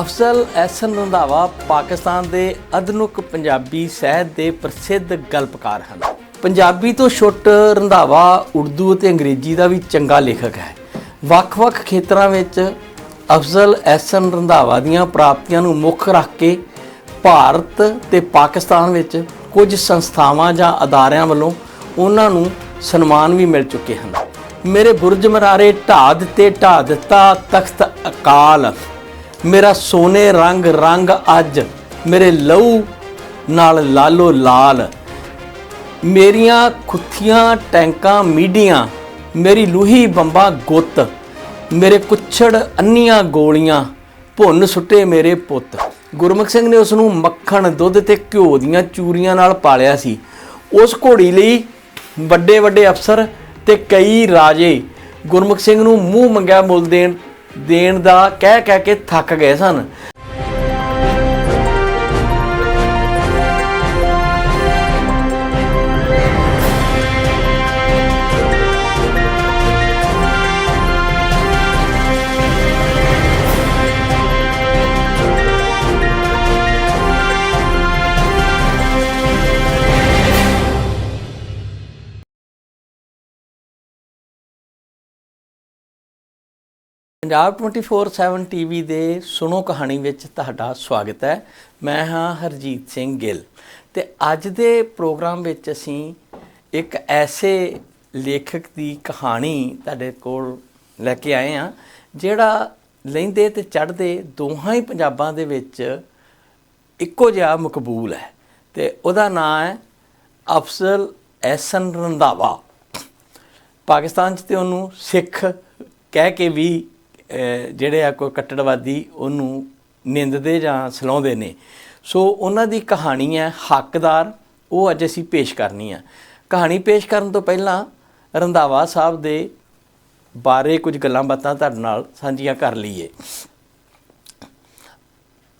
ਅਫਜ਼ਲ ਐਸਨ ਰੰਧਾਵਾ ਪਾਕਿਸਤਾਨ ਦੇ ਆਧੁਨਿਕ ਪੰਜਾਬੀ ਸਾਹਿਤ ਦੇ ਪ੍ਰਸਿੱਧ ਗਲਪਕਾਰ ਹਨ। ਪੰਜਾਬੀ ਤੋਂ ਛੁੱਟ ਰੰਧਾਵਾ ਉਰਦੂ ਅਤੇ ਅੰਗਰੇਜ਼ੀ ਦਾ ਵੀ ਚੰਗਾ ਲੇਖਕ ਹੈ। ਵੱਖ-ਵੱਖ ਖੇਤਰਾਂ ਵਿੱਚ ਅਫਜ਼ਲ ਐਸਨ ਰੰਧਾਵਾ ਦੀਆਂ ਪ੍ਰਾਪਤੀਆਂ ਨੂੰ ਮੁੱਖ ਰੱਖ ਕੇ ਭਾਰਤ ਤੇ ਪਾਕਿਸਤਾਨ ਵਿੱਚ ਕੁਝ ਸੰਸਥਾਵਾਂ ਜਾਂ ਅਦਾਰਿਆਂ ਵੱਲੋਂ ਉਹਨਾਂ ਨੂੰ ਸਨਮਾਨ ਵੀ ਮਿਲ ਚੁੱਕੇ ਹਨ। ਮੇਰੇ ਬੁਰਜ ਮਰਾਰੇ ਢਾਹ ਦਿੱਤੇ, ਢਾਹ ਦਿੱਤਾ ਤਖਤ ਅਕਾਲ। ਮੇਰਾ ਸੋਨੇ ਰੰਗ ਰੰਗ ਅੱਜ ਮੇਰੇ ਲਹੂ ਨਾਲ ਲਾਲੋ ਲਾਲ। ਮੇਰੀਆਂ ਖੁੱਥੀਆਂ ਟੈਂਕਾਂ ਮੀਡੀਆਂ, ਮੇਰੀ ਲੂਹੀ ਬੰਬਾ ਗੁੱਤ, ਮੇਰੇ ਕੁੱਛੜ ਅੰਨੀਆਂ ਗੋਲੀਆਂ, ਭੁੰਨ ਸੁੱਟੇ ਮੇਰੇ ਪੁੱਤ। ਗੁਰਮੁਖ ਸਿੰਘ ਨੇ ਉਸ ਨੂੰ ਮੱਖਣ ਦੁੱਧ ਤੇ ਘਿਓ ਦੀਆਂ ਚੂਰੀਆਂ ਨਾਲ ਪਾਲਿਆ ਸੀ। ਉਸ ਘੋੜੀ ਲਈ ਵੱਡੇ ਵੱਡੇ ਅਫਸਰ ਤੇ ਕਈ ਰਾਜੇ। ਗੁਰਮੁਖ ਸਿੰਘ ਨੂੰ ਮੂੰਹ ਮੰਗਿਆ ਮੁੱਲ ਦੇਣ ਦੇਣ ਦਾ ਕਹਿ ਕਹਿ ਕੇ ਥੱਕ ਗਏ ਸਨ। ਪੰਜਾਬ 24/7 ਟੀਵੀ ਦੇ ਸੁਣੋ ਕਹਾਣੀ ਵਿੱਚ ਤੁਹਾਡਾ ਸਵਾਗਤ ਹੈ। ਮੈਂ ਹਾਂ ਹਰਜੀਤ ਸਿੰਘ ਗਿੱਲ ਤੇ ਅੱਜ ਦੇ ਪ੍ਰੋਗਰਾਮ ਵਿੱਚ ਅਸੀਂ ਇੱਕ ਐਸੇ ਲੇਖਕ ਦੀ ਕਹਾਣੀ ਤੁਹਾਡੇ ਕੋਲ ਲੈ ਕੇ ਆਏ ਹਾਂ, ਜਿਹੜਾ ਲੈਂਦੇ ਤੇ ਚੜ੍ਹਦੇ ਦੋਹਾਂ ਹੀ ਪੰਜਾਬਾਂ ਦੇ ਵਿੱਚ ਇੱਕੋ ਜਿਹਾ ਮਕਬੂਲ ਹੈ ਤੇ ਉਹਦਾ ਨਾਮ ਹੈ ਅਫਜ਼ਲ ਐਸਨ ਰੰਧਾਵਾ। ਪਾਕਿਸਤਾਨ 'ਚ ਤੇ ਉਹਨੂੰ ਸਿੱਖ ਕਹਿ ਕੇ ਵੀ ਜਿਹੜੇ ਆ ਕੋਈ ਕੱਟੜਵਾਦੀ ਉਹਨੂੰ ਨਿੰਦਦੇ ਜਾਂ ਸਲਾਉਂਦੇ ਨੇ। ਸੋ ਉਹਨਾਂ ਦੀ ਕਹਾਣੀ ਹੈ ਹੱਕਦਾਰ, ਉਹ ਅੱਜ ਅਸੀਂ ਪੇਸ਼ ਕਰਨੀ ਆ। ਕਹਾਣੀ ਪੇਸ਼ ਕਰਨ ਤੋਂ ਪਹਿਲਾਂ ਰੰਧਾਵਾ ਸਾਹਿਬ ਦੇ ਬਾਰੇ ਕੁਝ ਗੱਲਾਂ ਬਾਤਾਂ ਤੁਹਾਡੇ ਨਾਲ ਸਾਂਝੀਆਂ ਕਰ ਲਈਏ।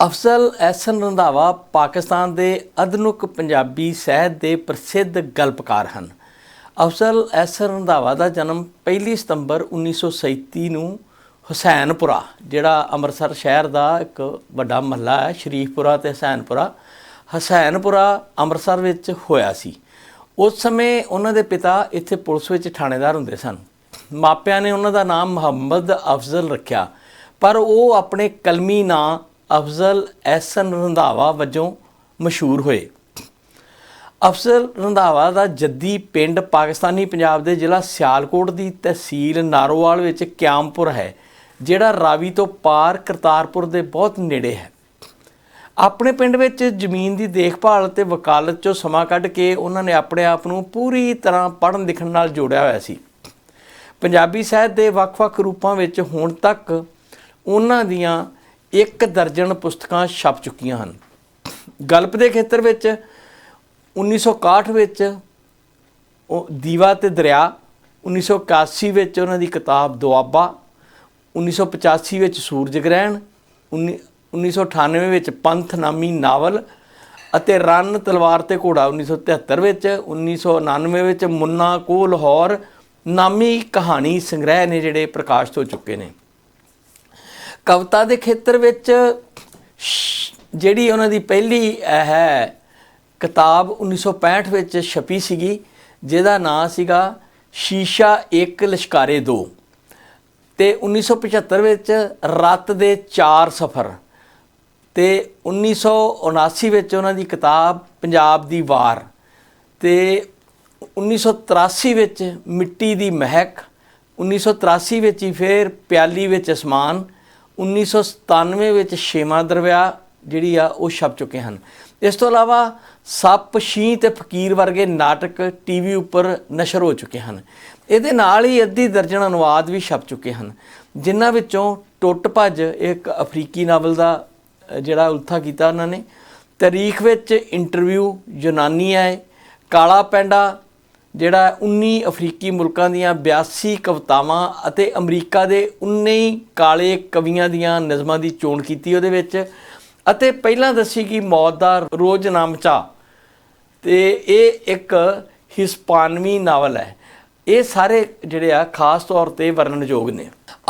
ਅਫਜ਼ਲ ਐਸਨ ਰੰਧਾਵਾ ਪਾਕਿਸਤਾਨ ਦੇ ਆਧੁਨਿਕ ਪੰਜਾਬੀ ਸਾਹਿਤ ਦੇ ਪ੍ਰਸਿੱਧ ਗਲਪਕਾਰ ਹਨ। ਅਫਜ਼ਲ ਐਸਨ ਰੰਧਾਵਾ ਦਾ ਜਨਮ 1 ਸਤੰਬਰ 1937 ਨੂੰ ਹੁਸੈਨਪੁਰਾ, ਜਿਹੜਾ ਅੰਮ੍ਰਿਤਸਰ ਸ਼ਹਿਰ ਦਾ ਇੱਕ ਵੱਡਾ ਮਹੱਲਾ ਹੈ, ਸ਼ਰੀਫਪੁਰਾ ਤੇ ਹੁਸੈਨਪੁਰਾ। ਹੁਸੈਨਪੁਰਾ ਅੰਮ੍ਰਿਤਸਰ ਵਿੱਚ ਹੋਇਆ ਸੀ। ਉਸ ਸਮੇਂ ਉਹਨਾਂ ਦੇ ਪਿਤਾ ਇੱਥੇ ਪੁਲਿਸ ਵਿੱਚ ਥਾਣੇਦਾਰ ਹੁੰਦੇ ਸਨ। ਮਾਪਿਆਂ ਨੇ ਉਹਨਾਂ ਦਾ ਨਾਮ ਮੁਹੰਮਦ ਅਫਜ਼ਲ ਰੱਖਿਆ। ਪਰ ਉਹ ਆਪਣੇ ਕਲਮੀ ਨਾਂ ਅਫਜ਼ਲ ਐਸਨ ਰੰਧਾਵਾ ਵਜੋਂ ਮਸ਼ਹੂਰ ਹੋਏ। ਅਫਜ਼ਲ ਰੰਧਾਵਾ ਦਾ ਜੱਦੀ ਪਿੰਡ ਪਾਕਿਸਤਾਨੀ ਪੰਜਾਬ ਦੇ ਜ਼ਿਲ੍ਹਾ ਸਿਆਲਕੋਟ ਦੀ ਤਹਿਸੀਲ ਨਾਰੋਵਾਲ ਵਿੱਚ ਕਿਆਮਪੁਰ ਹੈ। ਜਿਹੜਾ ਰਾਵੀ ਤੋਂ ਪਾਰ ਕਰਤਾਰਪੁਰ ਦੇ ਬਹੁਤ ਨੇੜੇ ਹੈ। ਆਪਣੇ ਪਿੰਡ ਵਿੱਚ ਜ਼ਮੀਨ ਦੀ ਦੇਖਭਾਲ ਤੇ ਵਕਾਲਤ 'ਚੋਂ ਸਮਾਂ ਕੱਢ ਕੇ ਉਹਨਾਂ ਨੇ ਆਪਣੇ ਆਪ ਨੂੰ ਪੂਰੀ ਤਰ੍ਹਾਂ ਪੜ੍ਹਨ ਲਿਖਣ ਨਾਲ ਜੋੜਿਆ ਹੋਇਆ ਸੀ। ਪੰਜਾਬੀ ਸਾਹਿਤ ਦੇ ਵੱਖ-ਵੱਖ ਰੂਪਾਂ ਵਿੱਚ ਹੁਣ ਤੱਕ ਉਹਨਾਂ ਦੀਆਂ ਇੱਕ ਦਰਜਨ ਪੁਸਤਕਾਂ ਛਪ ਚੁੱਕੀਆਂ ਹਨ। ਗਲਪ ਦੇ ਖੇਤਰ ਵਿੱਚ 1961 ਵਿੱਚ ਉਹ ਦੀਵਾ ਤੇ ਦਰਿਆ 1981 ਵਿੱਚ ਉਹਨਾਂ ਦੀ ਕਿਤਾਬ ਦੁਆਬਾ 1985 ਵਿੱਚ ਸੂਰਜ ਗ੍ਰਹਿਣ 19 1998 ਵਿੱਚ ਪੰਥ ਨਾਮੀ ਨਾਵਲ ਅਤੇ ਰਨ ਤਲਵਾਰ ਤੇ ਘੋੜਾ 1973 ਵਿੱਚ 1999 ਵਿੱਚ ਮੁੰਨਾ ਕੋ ਲਾਹੌਰ ਨਾਮੀ ਕਹਾਣੀ ਸੰਗ੍ਰਹਿ ਨੇ ਜਿਹੜੇ ਪ੍ਰਕਾਸ਼ਿਤ ਹੋ ਚੁੱਕੇ ਨੇ। ਕਵਿਤਾ ਦੇ ਖੇਤਰ ਵਿੱਚ ਸ਼- ਜਿਹੜੀ ਉਹਨਾਂ ਦੀ ਪਹਿਲੀ ਅਹ, ਹੈ ਕਿਤਾਬ 1965 ਵਿੱਚ ਛਪੀ ਸੀਗੀ ਜਿਹਦਾ ਨਾਂ ਸੀਗਾ ਸ਼ੀਸ਼ਾ ਇੱਕ ਲਸ਼ਕਾਰੇ ਦੋ। ਤੇ 1975 ਵਿੱਚ ਰਤ ਦੇ ਚਾਰ ਸਫ਼ਰ ਤੇ 1979 ਵਿੱਚ ਉਹਨਾਂ ਦੀ ਕਿਤਾਬ ਪੰਜਾਬ ਦੀ ਵਾਰ ਤੇ 1983 ਵਿੱਚ ਮਿੱਟੀ ਦੀ ਮਹਿਕ 1983 ਵਿੱਚ ਹੀ ਫਿਰ ਪਿਆਲੀ ਵਿੱਚ ਅਸਮਾਨ 1997 ਵਿੱਚ ਛੇਵਾਂ ਦਰਵਿਆ ਜਿਹੜੀ ਆ ਉਹ ਛਪ ਚੁੱਕੇ ਹਨ। ਇਸ ਤੋਂ ਇਲਾਵਾ ਸੱਪ ਸ਼ੀਂ ਤੇ ਫਕੀਰ ਵਰਗੇ ਨਾਟਕ ਟੀਵੀ ਉੱਪਰ ਨਸ਼ਰ ਹੋ ਚੁੱਕੇ ਹਨ। ਇਹਦੇ ਨਾਲ ਹੀ ਅੱਧੀ ਦਰਜਨ ਅਨੁਵਾਦ ਵੀ ਛਪ ਚੁੱਕੇ ਹਨ, ਜਿਨ੍ਹਾਂ ਵਿੱਚੋਂ ਟੁੱਟ ਭੱਜ ਇੱਕ ਅਫਰੀਕੀ ਨਾਵਲ ਦਾ ਜਿਹੜਾ ਉਲਥਾ ਕੀਤਾ ਉਹਨਾਂ ਨੇ, ਤਾਰੀਖ ਵਿੱਚ ਇੰਟਰਵਿਊ ਯੂਨਾਨੀ ਹੈ, ਕਾਲਾ ਪੈਂਡਾ, ਜਿਹੜਾ 19 ਅਫਰੀਕੀ ਮੁਲਕਾਂ ਦੀਆਂ 82 ਕਵਿਤਾਵਾਂ ਅਤੇ ਅਮਰੀਕਾ ਦੇ 19 ਕਾਲੇ ਕਵੀਆਂ ਦੀਆਂ ਨਜ਼ਮਾਂ ਦੀ ਚੋਣ ਕੀਤੀ ਉਹਦੇ ਵਿੱਚ, ਅਤੇ ਪਹਿਲਾਂ ਦੱਸੀ ਕਿ ਮੌਤ ਦਾ ਰੋਜ਼ ਨਾਮਚਾ ਤੇ ਇਹ ਇੱਕ ਹਿਸਪਾਨਵੀ ਨਾਵਲ ਹੈ। ਇਹ ਸਾਰੇ ਜਿਹੜੇ ਆ, ਖਾਸ ਤੌਰ ਤੇ ਵਰਣਨਯੋਗ ਨੇ।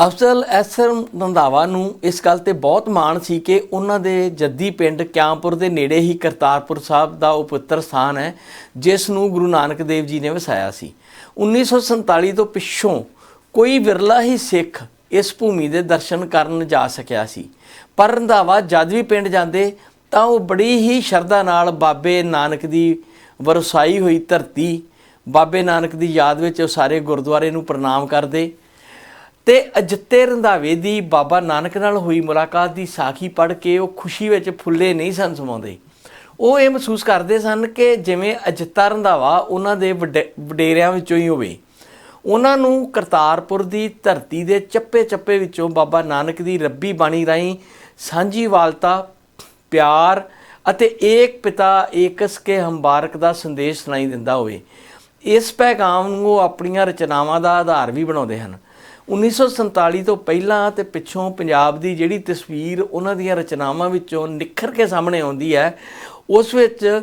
ਅਫਸਲ ਐਸਰ ਰੰਧਾਵਾ ਨੂੰ ਇਸ ਗੱਲ ਤੇ ਬਹੁਤ ਮਾਣ ਸੀ ਕਿ ਉਹਨਾਂ ਦੇ ਜੱਦੀ ਪਿੰਡ ਕਿਆਂਪੁਰ ਦੇ ਨੇੜੇ ਹੀ ਕਰਤਾਰਪੁਰ ਸਾਹਿਬ ਦਾ ਉਹ ਪਵਿੱਤਰ ਸਥਾਨ ਹੈ, ਜਿਸ ਨੂੰ ਗੁਰੂ ਨਾਨਕ ਦੇਵ ਜੀ ਨੇ ਵਸਾਇਆ ਸੀ। 1947 ਤੋਂ ਪਿੱਛੋਂ ਕੋਈ ਵਿਰਲਾ ਹੀ ਸਿੱਖ ਇਸ ਭੂਮੀ ਦੇ ਦਰਸ਼ਨ ਕਰਨ ਜਾ ਸਕਿਆ ਸੀ। ਪਰ ਰੰਧਾਵਾ ਜਦ ਵੀ ਪਿੰਡ ਜਾਂਦੇ, ਤਾਂ ਉਹ ਬੜੀ ਹੀ ਸ਼ਰਧਾ ਨਾਲ ਬਾਬੇ ਨਾਨਕ ਦੀ ਵਰਸਾਈ ਹੋਈ ਧਰਤੀ ਬਾਬੇ ਨਾਨਕ ਦੀ ਯਾਦ ਵਿੱਚ ਉਹ ਸਾਰੇ ਗੁਰਦੁਆਰੇ ਨੂੰ ਪ੍ਰਣਾਮ ਕਰਦੇ ਤੇ ਅਜਿੱਤੇ ਰੰਧਾਵੇ ਦੀ ਬਾਬਾ ਨਾਨਕ ਨਾਲ ਹੋਈ ਮੁਲਾਕਾਤ ਦੀ ਸਾਖੀ ਪੜ੍ਹ ਕੇ ਉਹ ਖੁਸ਼ੀ ਵਿੱਚ ਫੁੱਲੇ ਨਹੀਂ ਸਨ ਸਮਾਉਂਦੇ। ਉਹ ਇਹ ਮਹਿਸੂਸ ਕਰਦੇ ਸਨ ਕਿ ਜਿਵੇਂ ਅਜਿੱਤਾ ਰੰਧਾਵਾ ਉਹਨਾਂ ਦੇ ਵੱਡੇ- ਵਡੇਰਿਆਂ ਵਿੱਚੋਂ ਹੀ ਹੋਵੇ। ਉਹਨਾਂ ਨੂੰ ਕਰਤਾਰਪੁਰ ਦੀ ਧਰਤੀ ਦੇ ਚੱਪੇ-ਚੱਪੇ ਵਿੱਚੋਂ ਬਾਬਾ ਨਾਨਕ ਦੀ ਰੱਬੀ ਬਾਣੀ ਰਾਹੀਂ ਸਾਂਝੀ ਵਾਲਤਾ, ਪਿਆਰ ਅਤੇ ਏਕ ਪਿਤਾ ਏਕਸ ਕੇ ਹੰਬਾਰਕ ਦਾ ਸੰਦੇਸ਼ ਸੁਣਾਈ ਦਿੰਦਾ ਹੋਵੇ। ਇਸ ਪੈਗਾਮ ਨੂੰ ਉਹ ਆਪਣੀਆਂ ਰਚਨਾਵਾਂ ਦਾ ਆਧਾਰ ਵੀ ਬਣਾਉਂਦੇ ਹਨ। 1947 ਤੋਂ ਪਹਿਲਾਂ ਤੇ ਪਿੱਛੋਂ ਪੰਜਾਬ ਦੀ ਜਿਹੜੀ ਤਸਵੀਰ ਉਹਨਾਂ ਦੀਆਂ ਰਚਨਾਵਾਂ ਵਿੱਚੋਂ ਨਿਖਰ ਕੇ ਸਾਹਮਣੇ ਆਉਂਦੀ ਹੈ, ਉਸ ਵਿੱਚ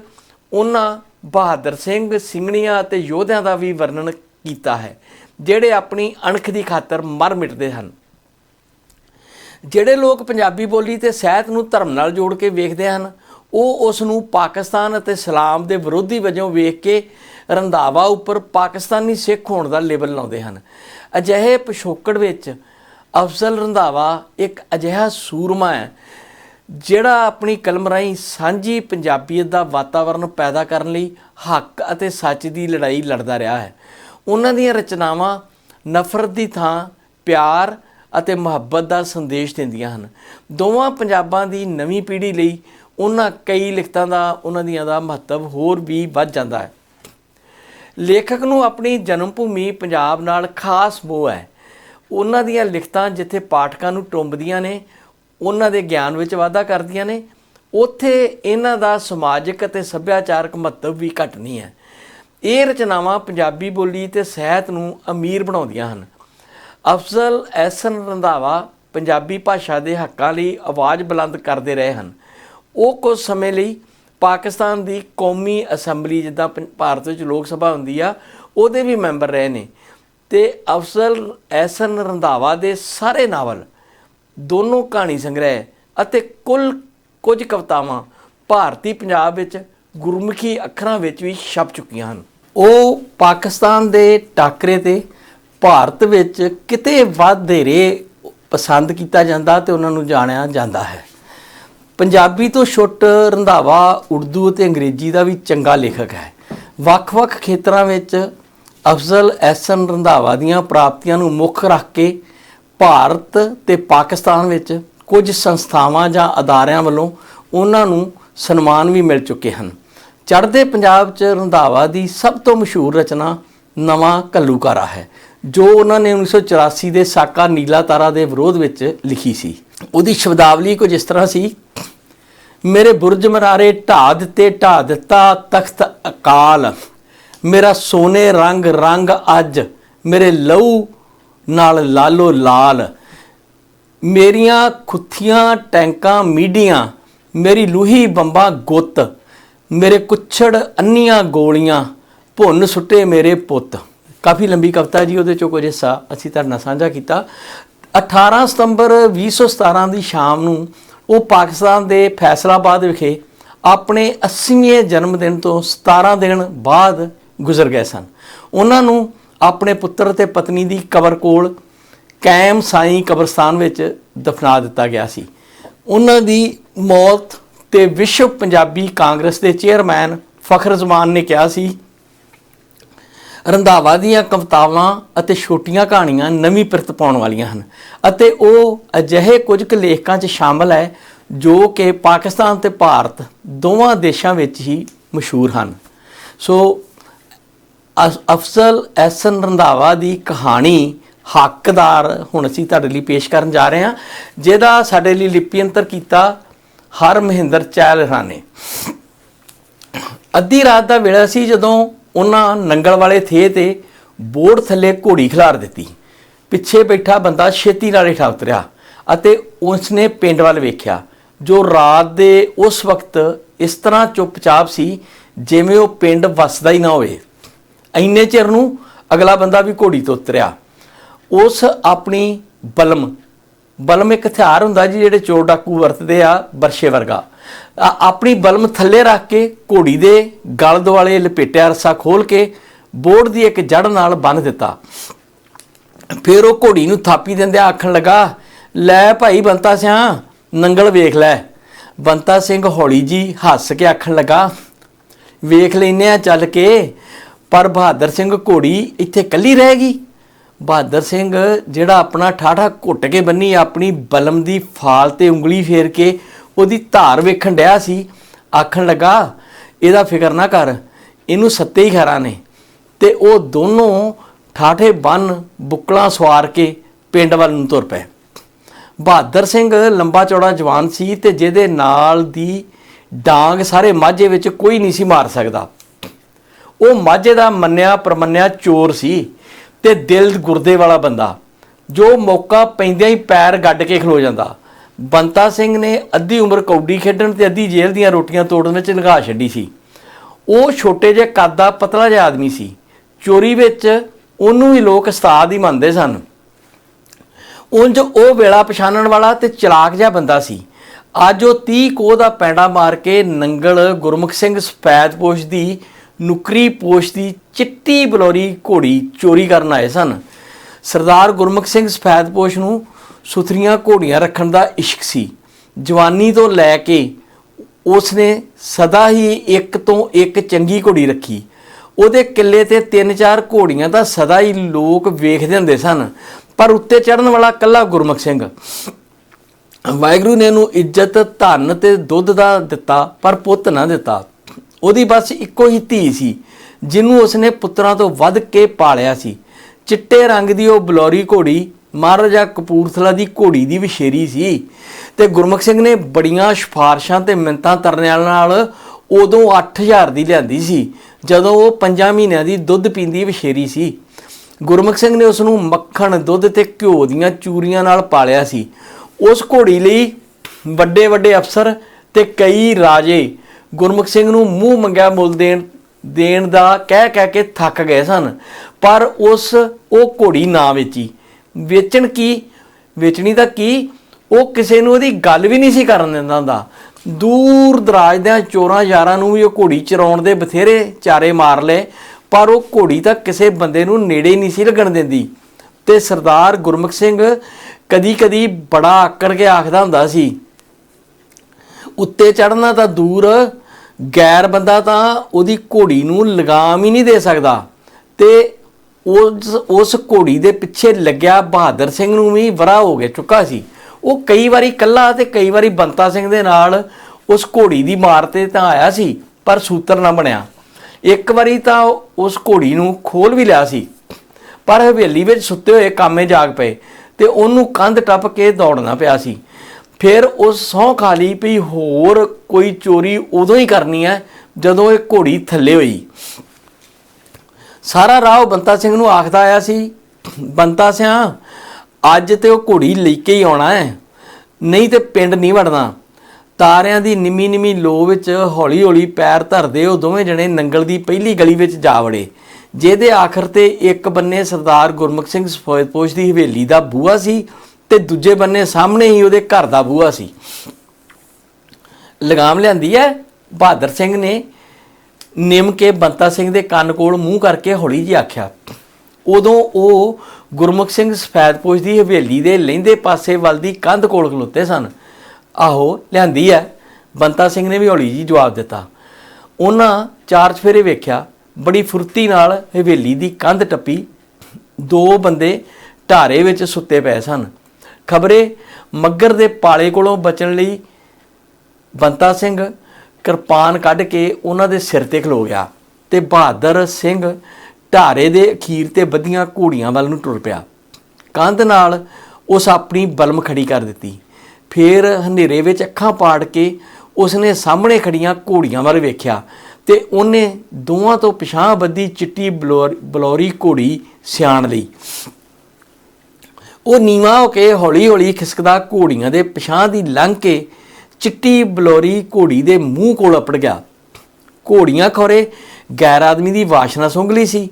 ਉਹਨਾਂ ਬਹਾਦਰ ਸਿੰਘ ਸਿੰਘਣੀਆਂ ਅਤੇ ਯੋਧਿਆਂ ਦਾ ਵੀ ਵਰਣਨ ਕੀਤਾ ਹੈ, ਜਿਹੜੇ ਆਪਣੀ ਅਣਖ ਦੀ ਖਾਤਰ ਮਰ ਮਿਟਦੇ ਹਨ। ਜਿਹੜੇ ਲੋਕ ਪੰਜਾਬੀ ਬੋਲੀ ਤੇ ਸਾਹਿਤ ਨੂੰ ਧਰਮ ਨਾਲ ਜੋੜ ਕੇ ਵੇਖਦੇ ਹਨ, ਉਹ ਉਸ ਨੂੰ ਪਾਕਿਸਤਾਨ ਅਤੇ ਇਸਲਾਮ ਦੇ ਵਿਰੋਧੀ ਵਜੋਂ ਵੇਖ ਕੇ ਰੰਧਾਵਾ ਉੱਪਰ ਪਾਕਿਸਤਾਨੀ ਸਿੱਖ ਹੋਣ ਦਾ ਲੇਬਲ ਲਾਉਂਦੇ ਹਨ। ਅਜਿਹੇ ਪਿਛੋਕੜ ਵਿੱਚ ਅਫਜ਼ਲ ਰੰਧਾਵਾ ਇੱਕ ਅਜਿਹਾ ਸੂਰਮਾ ਹੈ, ਜਿਹੜਾ ਆਪਣੀ ਕਲਮ ਰਾਹੀਂ ਸਾਂਝੀ ਪੰਜਾਬੀਅਤ ਦਾ ਵਾਤਾਵਰਣ ਪੈਦਾ ਕਰਨ ਲਈ ਹੱਕ ਅਤੇ ਸੱਚ ਦੀ ਲੜਾਈ ਲੜਦਾ ਰਿਹਾ ਹੈ। ਉਹਨਾਂ ਦੀਆਂ ਰਚਨਾਵਾਂ ਨਫ਼ਰਤ ਦੀ ਥਾਂ, ਪਿਆਰ ਅਤੇ ਮੁਹੱਬਤ ਦਾ ਸੰਦੇਸ਼ ਦਿੰਦੀਆਂ ਹਨ। ਦੋਵਾਂ ਪੰਜਾਬਾਂ ਦੀ ਨਵੀਂ ਪੀੜ੍ਹੀ ਲਈ ਉਹਨਾਂ ਕਈ ਲਿਖਤਾਂ ਦਾ, ਉਹਨਾਂ ਦੀਆਂ ਦਾ ਮਹੱਤਵ ਹੋਰ ਵੀ ਵੱਧ ਜਾਂਦਾ ਹੈ। ਲੇਖਕ ਨੂੰ ਆਪਣੀ ਜਨਮ ਭੂਮੀ ਪੰਜਾਬ ਨਾਲ ਖਾਸ ਮੋਹ ਹੈ। ਉਹਨਾਂ ਦੀਆਂ ਲਿਖਤਾਂ ਜਿੱਥੇ ਪਾਠਕਾਂ ਨੂੰ ਟੁੰਬਦੀਆਂ ਨੇ, ਉਹਨਾਂ ਦੇ ਗਿਆਨ ਵਿੱਚ ਵਾਧਾ ਕਰਦੀਆਂ ਨੇ, ਉੱਥੇ ਇਹਨਾਂ ਦਾ ਸਮਾਜਿਕ ਅਤੇ ਸੱਭਿਆਚਾਰਕ ਮਹੱਤਵ ਵੀ ਘੱਟ ਨਹੀਂ ਹੈ। ਇਹ ਰਚਨਾਵਾਂ ਪੰਜਾਬੀ ਬੋਲੀ ਤੇ ਸਾਹਿਤ ਨੂੰ ਅਮੀਰ ਬਣਾਉਂਦੀਆਂ ਹਨ। ਅਫਜ਼ਲ ਐਸਨ ਰੰਧਾਵਾ ਪੰਜਾਬੀ ਭਾਸ਼ਾ ਦੇ ਹੱਕਾਂ ਲਈ ਆਵਾਜ਼ ਬੁਲੰਦ ਕਰਦੇ ਰਹੇ ਹਨ। ਉਹ ਕੁਝ ਸਮੇਂ ਲਈ ਪਾਕਿਸਤਾਨ ਦੀ ਕੌਮੀ ਅਸੈਂਬਲੀ, ਜਿੱਦਾਂ ਪੰ- ਭਾਰਤ ਵਿੱਚ ਲੋਕ ਸਭਾ ਹੁੰਦੀ ਆ, ਉਹਦੇ ਵੀ ਮੈਂਬਰ ਰਹੇ ਨੇ। ਤੇ ਅਫਜ਼ਲ ਐਸਨ ਰੰਧਾਵਾ ਦੇ ਸਾਰੇ ਨਾਵਲ, ਦੋਨੋਂ ਕਹਾਣੀ ਸੰਗ੍ਰਹਿ ਅਤੇ ਕੁੱਲ ਕੁਝ ਕਵਿਤਾਵਾਂ ਭਾਰਤੀ ਪੰਜਾਬ ਵਿੱਚ ਗੁਰਮੁਖੀ ਅੱਖਰਾਂ ਵਿੱਚ ਵੀ ਛਪ ਚੁੱਕੀਆਂ ਹਨ। ਉਹ ਪਾਕਿਸਤਾਨ ਦੇ ਟਾਕਰੇ ਤੇ ਭਾਰਤ ਵਿੱਚ ਕਿਤੇ ਵਧੇਰੇ ਪਸੰਦ ਕੀਤਾ ਜਾਂਦਾ ਤੇ ਉਹਨਾਂ ਨੂੰ ਜਾਣਿਆ ਜਾਂਦਾ ਹੈ। ਪੰਜਾਬੀ ਤੋਂ ਛੁੱਟ ਰੰਧਾਵਾ ਉਰਦੂ ਅਤੇ ਅੰਗਰੇਜ਼ੀ ਦਾ ਵੀ ਚੰਗਾ ਲੇਖਕ ਹੈ। ਵੱਖ-ਵੱਖ ਖੇਤਰਾਂ ਵਿੱਚ ਅਫਜ਼ਲ ਐਸਨ ਰੰਧਾਵਾ ਦੀਆਂ ਪ੍ਰਾਪਤੀਆਂ ਨੂੰ ਮੁੱਖ ਰੱਖ ਕੇ ਭਾਰਤ ਤੇ ਪਾਕਿਸਤਾਨ ਵਿੱਚ ਕੁਝ ਸੰਸਥਾਵਾਂ ਜਾਂ ਅਦਾਰਿਆਂ ਵੱਲੋਂ ਉਹਨਾਂ ਨੂੰ ਸਨਮਾਨ ਵੀ ਮਿਲ ਚੁੱਕੇ ਹਨ। ਚੜ੍ਹਦੇ ਪੰਜਾਬ 'ਚ ਰੰਧਾਵਾ ਦੀ ਸਭ ਤੋਂ ਮਸ਼ਹੂਰ ਰਚਨਾ ਨਵਾਂ ਘੱਲੂਕਾਰਾ ਹੈ, ਜੋ ਉਹਨਾਂ ਨੇ 1984 ਦੇ ਸਾਕਾ ਨੀਲਾ ਤਾਰਾ ਦੇ ਵਿਰੋਧ ਵਿੱਚ ਲਿਖੀ ਸੀ। ਉਹਦੀ ਸ਼ਬਦਾਵਲੀ ਕੁਝ ਇਸ ਤਰ੍ਹਾਂ ਸੀ, ਮੇਰੇ ਬੁਰਜ ਮਰਾਰੇ ਢਾ ਦਿੱਤੇ ਢਾ ਦਿੱਤਾ ਤਖਤ ਅਕਾਲ। ਮੇਰਾ ਸੋਨੇ ਰੰਗ ਰੰਗ ਅੱਜ ਮੇਰੇ ਲਹੂ ਨਾਲ ਲਾਲੋ ਲਾਲ। ਮੇਰੀਆਂ ਖੁੱਥੀਆਂ ਟੈਂਕਾਂ ਮੀਡੀਆਂ, ਮੇਰੀ ਲੂਹੀ ਬੰਬਾਂ ਗੁੱਤ। ਮੇਰੇ ਕੁੱਛੜ ਅੰਨੀਆਂ ਗੋਲੀਆਂ, ਭੁੰਨ ਸੁੱਟੇ ਮੇਰੇ ਪੁੱਤ। ਕਾਫੀ ਲੰਬੀ ਕਵਿਤਾ ਜੀ, ਉਹਦੇ ਚੋਂ ਕੁਝ ਹਿੱਸਾ ਅਸੀਂ ਤੁਹਾਡੇ ਨਾਲ ਸਾਂਝਾ ਕੀਤਾ। 18 ਸਤੰਬਰ 2017 ਦੀ ਸ਼ਾਮ ਨੂੰ ਉਹ ਪਾਕਿਸਤਾਨ ਦੇ ਫੈਸਲਾਬਾਦ ਵਿਖੇ ਆਪਣੇ 80ਵੇਂ ਜਨਮ ਦਿਨ ਤੋਂ 17 ਦਿਨ ਬਾਅਦ ਗੁਜ਼ਰ ਗਏ ਸਨ। ਉਹਨਾਂ ਨੂੰ ਆਪਣੇ ਪੁੱਤਰ ਤੇ ਪਤਨੀ ਦੀ ਕਬਰ ਕੋਲ ਕੈਮ ਸਾਈਂ ਕਬਰਸਤਾਨ ਵਿੱਚ ਦਫਨਾ ਦਿੱਤਾ ਗਿਆ ਸੀ। ਉਹਨਾਂ ਦੀ ਮੌਤ ਤੇ ਵਿਸ਼ਵ ਪੰਜਾਬੀ ਕਾਂਗਰਸ ਦੇ ਚੇਅਰਮੈਨ ਫਖਰ ਜ਼ਮਾਨ ਨੇ ਕਿਹਾ ਸੀ ਰੰਧਾਵਾ ਦੀਆਂ ਕਵਿਤਾਵਾਂ ਅਤੇ ਛੋਟੀਆਂ ਕਹਾਣੀਆਂ ਨਵੀਂ ਪਿਰਤ ਪਾਉਣ ਵਾਲੀਆਂ ਹਨ। ਅਤੇ ਉਹ ਅਜਿਹੇ ਕੁਝ ਕੁ ਲੇਖਕਾਂ 'ਚ ਸ਼ਾਮਲ ਹੈ ਜੋ ਕਿ ਪਾਕਿਸਤਾਨ ਤੇ ਭਾਰਤ ਦੋਵਾਂ ਦੇਸ਼ਾਂ ਵਿੱਚ ਹੀ ਮਸ਼ਹੂਰ ਹਨ। ਸੋ ਅਫਸਲ ਅਫਜ਼ਲ ਐਸਨ ਰੰਧਾਵਾ ਦੀ ਕਹਾਣੀ ਹੱਕਦਾਰ ਹੁਣ ਅਸੀਂ ਤੁਹਾਡੇ ਲਈ ਪੇਸ਼ ਕਰਨ ਜਾ ਰਹੇ ਹਾਂ, ਜਿਹਦਾ ਸਾਡੇ ਲਈ ਲਿਪੀਅੰਤਰ ਕੀਤਾ ਹਰ ਮਹਿੰਦਰ ਚਹਿਲ ਨੇ ਅੱਧੀ ਰਾਤ ਦਾ ਵੇਲਾ ਸੀ ਜਦੋਂ ਉਹਨਾਂ ਨੰਗਲ ਵਾਲੇ ਥੇ ਤੇ ਬੋਰਡ ਥੱਲੇ ਘੋੜੀ ਖਿਲਾਰ ਦਿੱਤੀ। ਪਿੱਛੇ ਬੈਠਾ ਬੰਦਾ ਛੇਤੀ ਨਾਲ ਹੇਠਾਂ ਉਤਰਿਆ ਅਤੇ ਉਸਨੇ ਪਿੰਡ ਵੱਲ ਵੇਖਿਆ, ਜੋ ਰਾਤ ਦੇ ਉਸ ਵਕਤ ਇਸ ਤਰ੍ਹਾਂ ਚੁੱਪਚਾਪ ਸੀ ਜਿਵੇਂ ਉਹ ਪਿੰਡ ਵਸਦਾ ਹੀ ਨਾ ਹੋਵੇ। ਇੰਨੇ ਚਿਰ ਨੂੰ ਅਗਲਾ ਬੰਦਾ ਵੀ ਘੋੜੀ ਤੋਂ ਉਤਰਿਆ। ਉਸ ਆਪਣੀ ਬਲਮ ਬਲਮ ਇੱਕ ਹਥਿਆਰ ਹੁੰਦਾ ਜੀ ਜਿਹੜੇ ਚੋਰ ਡਾਕੂ ਵਰਤਦੇ ਆ, ਬਰਸ਼ੇ ਵਰਗਾ। ਆਪਣੀ ਬਲਮ ਥੱਲੇ ਰੱਖ ਕੇ, ਘੋੜੀ ਦੇ ਗਲ ਦੁਆਲੇ ਲਪੇਟਿਆ ਰੱਸਾ ਖੋਲ ਕੇ, ਬੋਰਡ ਦੀ ਇੱਕ ਜੜ ਨਾਲ ਬੰਨ੍ਹ ਦਿੱਤਾ। ਫਿਰ ਉਹ ਘੋੜੀ ਨੂੰ ਥਾਪੀ ਦਿੰਦੇ ਆਖਣ ਲੱਗਾ, ਲੈ ਭਾਈ ਬੰਤਾ ਸਿਆ, ਨੰਗਲ ਵੇਖ ਲੈ। ਬੰਤਾ ਸਿੰਘ ਹੌਲੀ ਜੀ ਹੱਸ ਕੇ ਆਖਣ ਲੱਗਾ, ਵੇਖ ਲੈਨੇ ਆ ਚੱਲ ਕੇ, ਪਰ ਬਹਾਦਰ ਸਿੰਘ ਘੋੜੀ ਇੱਥੇ ਕੱਲੀ ਰਹਿ ਗਈ। ਬਹਾਦਰ ਸਿੰਘ, ਜਿਹੜਾ ਆਪਣਾ ਠਾਠਾ ਘੁੱਟ ਕੇ ਬੰਨੀ ਆਪਣੀ ਬਲਮ ਦੀ ਫਾਲ ਤੇ ਉਂਗਲੀ ਫੇਰ ਕੇ ਉਹਦੀ ਧਾਰ ਵੇਖਣ ਡਿਆ ਸੀ, ਆਖਣ ਲੱਗਾ, ਇਹਦਾ ਫਿਕਰ ਨਾ ਕਰ, ਇਹਨੂੰ ਸੱਤੇ ਹੀ ਖਰਾ ਨੇ। ਤੇ ਉਹ ਦੋਨੋਂ ਠਾਠੇ ਬੰਨ ਬੁੱਕਲਾਂ ਸਵਾਰ ਕੇ ਪਿੰਡ ਵੱਲ ਨੂੰ ਤੁਰ ਪਏ। ਬਹਾਦਰ ਸਿੰਘ ਲੰਬਾ ਚੌੜਾ ਜਵਾਨ ਸੀ ਤੇ ਜਿਹਦੇ ਨਾਲ ਦੀ ਡਾਂਗ ਸਾਰੇ ਮਾਝੇ ਵਿੱਚ ਕੋਈ ਨਹੀਂ ਸੀ ਮਾਰ ਸਕਦਾ। ਉਹ ਮਾਝੇ ਦਾ ਮੰਨਿਆ ਪਰਮੰਨਿਆ ਚੋਰ ਸੀ। ਤੇ ਦਿਲ ਗੁਰਦੇ ਵਾਲਾ ਬੰਦਾ, ਜੋ ਮੌਕਾ ਪੈਂਦਿਆਂ ਹੀ ਪੈਰ ਗੱਡ ਕੇ ਖਲੋ ਜਾਂਦਾ। ਬੰਤਾ ਸਿੰਘ ਨੇ ਅੱਧੀ ਉਮਰ ਕੌਡੀ ਖੇਡਣ ਤੇ ਅੱਧੀ ਜੇਲ੍ਹ ਦੀਆਂ ਰੋਟੀਆਂ ਤੋੜਨ ਵਿੱਚ ਲਗਾ ਛੱਡੀ ਸੀ। ਉਹ ਛੋਟੇ ਜਿਹੇ ਕੱਦ ਦਾ ਪਤਲਾ ਜਿਹਾ ਆਦਮੀ ਸੀ। ਚੋਰੀ ਵਿੱਚ ਉਹਨੂੰ ਵੀ ਲੋਕ ਉਸਤਾਦ ਹੀ ਮੰਨਦੇ ਸਨ। ਉਂਝ ਉਹ ਵੇਲਾ ਪਛਾਣਨ ਵਾਲਾ ਤੇ ਚਲਾਕ ਜਿਹਾ ਬੰਦਾ ਸੀ। ਅੱਜ ਉਹ 30 ਕੋਹ ਦਾ ਪੈਂਡਾ ਮਾਰ ਕੇ ਨੰਗਲ ਗੁਰਮੁਖ ਸਿੰਘ ਸਫੈਦ ਪੋਸ਼ ਦੀ ਨੁਕਰੀ ਪੋਸ਼ ਦੀ ਚਿੱਟੀ ਬਲੌਰੀ ਘੋੜੀ ਚੋਰੀ ਕਰਨ ਆਏ ਸਨ। ਸਰਦਾਰ ਗੁਰਮੁਖ ਸਿੰਘ ਸਫੈਦ ਪੋਸ਼ ਨੂੰ ਸੁਥਰੀਆਂ ਘੋੜੀਆਂ ਰੱਖਣ ਦਾ ਇਸ਼ਕ ਸੀ। ਜਵਾਨੀ ਤੋਂ ਲੈ ਕੇ ਉਸ ਨੇ ਸਦਾ ਹੀ ਇੱਕ ਤੋਂ ਇੱਕ ਚੰਗੀ ਘੋੜੀ ਰੱਖੀ। ਉਹਦੇ ਕਿੱਲੇ ਤੇ ਤਿੰਨ ਚਾਰ ਘੋੜੀਆਂ ਤਾਂ ਸਦਾ ਹੀ ਲੋਕ ਵੇਖਦੇ ਹੁੰਦੇ ਸਨ, ਪਰ ਉੱਤੇ ਚੜਨ ਵਾਲਾ ਕੱਲਾ ਗੁਰਮੁਖ ਸਿੰਘ ਵਾਹਿਗੁਰੂ ਨੇ ਉਹਨੂੰ ਇੱਜ਼ਤ, ਧਨ ਤੇ ਦੁੱਧ ਦਾ ਦਿੱਤਾ, ਪਰ ਪੁੱਤ ਨਾ ਦਿੱਤਾ। ਉਹਦੀ ਬਸ ਇੱਕੋ ਹੀ ਧੀ ਸੀ, ਜਿਹਨੂੰ ਉਸਨੇ ਪੁੱਤਰਾਂ ਤੋਂ ਵੱਧ ਕੇ ਪਾਲਿਆ ਸੀ। ਚਿੱਟੇ ਰੰਗ ਦੀ ਉਹ ਬਲੌਰੀ ਘੋੜੀ, ਮਹਾਰਾਜਾ ਕਪੂਰਥਲਾ ਦੀ ਘੋੜੀ ਦੀ ਵਿਸ਼ੇਰੀ ਸੀ ਤੇ ਗੁਰਮੁਖ ਸਿੰਘ ਨੇ ਬੜੀਆਂ ਸਿਫਾਰਸ਼ਾਂ ਤੇ ਮਿੰਤਾਂ ਤਰਨਿਆਂ ਨਾਲ ਉਦੋਂ 8000 ਦੀ ਲਿਆਂਦੀ ਸੀ, ਜਦੋਂ ਉਹ 5 ਮਹੀਨਿਆਂ ਦੀ ਦੁੱਧ ਪੀਂਦੀ ਵਿਸ਼ੇਰੀ ਸੀ। ਗੁਰਮੁਖ ਸਿੰਘ ਨੇ ਉਸ ਨੂੰ ਮੱਖਣ, ਦੁੱਧ ਤੇ ਘਿਓ ਦੀਆਂ ਚੂਰੀਆਂ ਨਾਲ ਪਾਲਿਆ ਸੀ। ਉਸ ਘੋੜੀ ਲਈ ਵੱਡੇ ਵੱਡੇ ਅਫਸਰ ਤੇ ਕਈ ਰਾਜੇ ਗੁਰਮੁਖ ਸਿੰਘ ਨੂੰ ਮੂੰਹ ਮੰਗਿਆ ਮੁੱਲ ਦੇਣ ਦੇਣ ਦਾ ਕਹਿ ਕਹਿ ਕੇ ਥੱਕ ਗਏ ਸਨ। ਪਰ ਉਸ ਉਹ ਘੋੜੀ ਨਾ ਵੇਚੀ। ਵੇਚਣ ਕੀ? ਵੇਚਣੀ ਤਾਂ ਕੀ? ਉਹ ਕਿਸੇ ਨੂੰ ਉਹਦੀ ਗੱਲ ਵੀ ਨਹੀਂ ਸੀ ਕਰਨ ਦਿੰਦਾ ਹੁੰਦਾ। ਦੂਰ ਦਰਾਜ ਦੇ ਚੋਰਾਂ ਯਾਰਾਂ ਨੂੰ ਵੀ ਉਹ ਘੋੜੀ ਚਰਾਉਣ ਦੇ ਬਥੇਰੇ ਚਾਰੇ ਮਾਰ ਲਏ, ਪਰ ਉਹ ਘੋੜੀ ਤਾਂ ਕਿਸੇ ਬੰਦੇ ਨੂੰ ਨੇੜੇ ਹੀ ਨਹੀਂ ਸੀ ਲੱਗਣ ਦਿੰਦੀ। ਤੇ ਸਰਦਾਰ ਗੁਰਮੁਖ ਸਿੰਘ ਕਦੀ ਕਦੀ ਬੜਾ ਆਕੜ ਕੇ ਆਖਦਾ ਹੁੰਦਾ ਸੀ, ਉੱਤੇ ਚੜਨਾ ਤਾਂ ਦੂਰ ਗੈਰ ਬੰਦਾ ਤਾਂ ਉਹਦੀ ਘੋੜੀ ਨੂੰ ਲਗਾਮ ਹੀ ਨਹੀਂ ਦੇ ਸਕਦਾ। ਤੇ ਉਸ ਉਸ ਘੋੜੀ ਦੇ ਪਿੱਛੇ ਲੱਗਿਆ ਬਹਾਦਰ ਸਿੰਘ ਨੂੰ ਵੀ ਵਰਾ ਹੋ ਗਿਆ, ਚੁੱਕਾ ਸੀ। ਉਹ ਕਈ ਵਾਰੀ ਕੱਲਾ ਤੇ ਕਈ ਵਾਰੀ ਬੰਤਾ ਸਿੰਘ ਦੇ ਨਾਲ ਉਸ ਘੋੜੀ ਦੀ ਮਾਰ ਤੇ ਤਾਂ ਆਇਆ ਸੀ, ਪਰ ਸੂਤਰ ਨਾ ਬਣਿਆ। ਇੱਕ ਵਾਰੀ ਤਾਂ ਉਸ ਘੋੜੀ ਨੂੰ ਖੋਲ ਵੀ ਲਿਆ ਸੀ, ਪਰ ਹਵੇਲੀ ਵਿੱਚ ਸੁੱਤੇ ਹੋਏ ਕਾਮੇ ਜਾਗ ਪਏ ਤੇ ਉਹਨੂੰ ਕੰਧ ਟੱਪ ਕੇ ਦੌੜਨਾ ਪਿਆ ਸੀ। ਫਿਰ ਉਹ ਸਹੁੰ ਖਾ ਲਈ ਵੀ ਹੋਰ ਕੋਈ ਚੋਰੀ ਉਦੋਂ ਹੀ ਕਰਨੀ ਹੈ ਜਦੋਂ ਇਹ ਘੋੜੀ ਥੱਲੇ ਹੋਈ। ਸਾਰਾ ਰਾਹ ਉਹ ਬੰਤਾ ਸਿੰਘ ਨੂੰ ਆਖਦਾ ਆਇਆ ਸੀ, ਬੰਤਾ ਸਿਆ, ਅੱਜ ਤੇ ਉਹ ਘੋੜੀ ਲੈ ਕੇ ਹੀ ਆਉਣਾ ਹੈ। ਨਹੀਂ ਤੇ ਪਿੰਡ ਨਹੀਂ ਵੜਨਾ। ਤਾਰਿਆਂ ਦੀ ਨਿੰਮੀ ਨਿੰਮੀ ਲੋ ਵਿੱਚ ਹੌਲੀ ਹੌਲੀ ਪੈਰ ਧਰਦੇ ਉਹ ਦੋਵੇਂ ਜਣੇ ਨੰਗਲ ਦੀ ਪਹਿਲੀ ਗਲੀ ਵਿੱਚ ਜਾ ਵੜੇ, ਜਿਹਦੇ ਆਖਰ ਤੇ ਇੱਕ ਬੰਨੇ ਸਰਦਾਰ ਗੁਰਮੁਖ ਸਿੰਘ ਸਫੈਦਪੋਸ਼ ਦੀ ਹਵੇਲੀ ਦਾ ਬੂਹਾ ਸੀ ਤੇ ਦੂਜੇ ਬੰਨੇ ਸਾਹਮਣੇ ਹੀ ਉਹਦੇ ਘਰ ਦਾ ਬੂਹਾ ਸੀ। ਲਗਾਮ ਲਿਆਂਦੀ ਹੈ ਬਹਾਦਰ ਸਿੰਘ ਨੇ ਨਿਮ ਕੇ ਬੰਤਾ ਸਿੰਘ ਦੇ ਕੰਨ ਕੋਲ ਮੂੰਹ ਕਰਕੇ ਹੌਲੀ ਜੀ ਆਖਿਆ। ਉਦੋਂ ਉਹ ਗੁਰਮੁਖ ਸਿੰਘ ਸਫੈਦਪੋਸ਼ ਦੀ ਹਵੇਲੀ ਦੇ ਲਹਿੰਦੇ ਪਾਸੇ ਵੱਲ ਦੀ ਕੰਧ ਕੋਲ ਖਲੋਤੇ ਸਨ। ਆਹੋ, ਲਿਆਂਦੀ ਹੈ ਬੰਤਾ ਸਿੰਘ ਨੇ ਵੀ ਹੌਲੀ ਜੀ ਜਵਾਬ ਦਿੱਤਾ। ਉਹਨਾਂ ਚਾਰ ਚਫੇਰੇ ਵੇਖਿਆ। ਬੜੀ ਫੁਰਤੀ ਨਾਲ ਹਵੇਲੀ ਦੀ ਕੰਧ ਟੱਪੀ। ਦੋ ਬੰਦੇ ਢਾਰੇ ਵਿੱਚ ਸੁੱਤੇ ਪਏ ਸਨ। ਖਬਰੇ ਮੱਗਰ ਦੇ ਪਾਲੇ ਕੋਲੋਂ ਬਚਣ ਲਈ ਬੰਤਾ ਸਿੰਘ ਕਿਰਪਾਨ ਕੱਢ ਕੇ ਉਹਨਾਂ ਦੇ ਸਿਰ ਤੇ ਖਲੋ ਗਿਆ ਤੇ ਬਹਾਦਰ ਸਿੰਘ ਢਾਰੇ ਦੇ ਅਖੀਰ ਤੇ ਬੱਧੀਆਂ ਘੋੜੀਆਂ ਵੱਲ ਨੂੰ ਟੁਰ ਪਿਆ। ਕੰਧ ਨਾਲ ਉਸ ਆਪਣੀ ਬਲਮ ਖੜੀ ਕਰ ਦਿੱਤੀ। ਫੇਰ ਹਨੇਰੇ ਵਿੱਚ ਅੱਖਾਂ ਪਾੜ ਕੇ ਉਸਨੇ ਸਾਹਮਣੇ ਖੜੀਆਂ ਘੋੜੀਆਂ ਵੱਲ ਵੇਖਿਆ ਤੇ ਉਹਨੇ ਦੋਵਾਂ ਤੋਂ ਪਿਛਾਂ ਬੱਧੀ ਚਿੱਟੀ ਬਲੋਰ- ਬਲੌਰੀ ਘੋੜੀ ਸਿਆਣ ਲਈ। ਉਹ ਨੀਵਾ ਹੋ ਕੇ ਹੌਲੀ-ਹੌਲੀ ਖਿਸਕਦਾ ਘੋੜੀਆਂ ਦੇ ਪਿਛਾਂ ਦੀ ਲੰਘ ਕੇ ਚਿੱਟੀ ਬਲੋਰੀ ਘੋੜੀ ਦੇ ਮੂੰਹ ਕੋਲ ਅਪੜ ਗਿਆ। ਘੋੜੀਆਂ ਖੋਰੇ ਗੈਰ ਆਦਮੀ ਦੀ ਵਾਸ਼ਨਾ ਸੁੰਘ ਸੀ,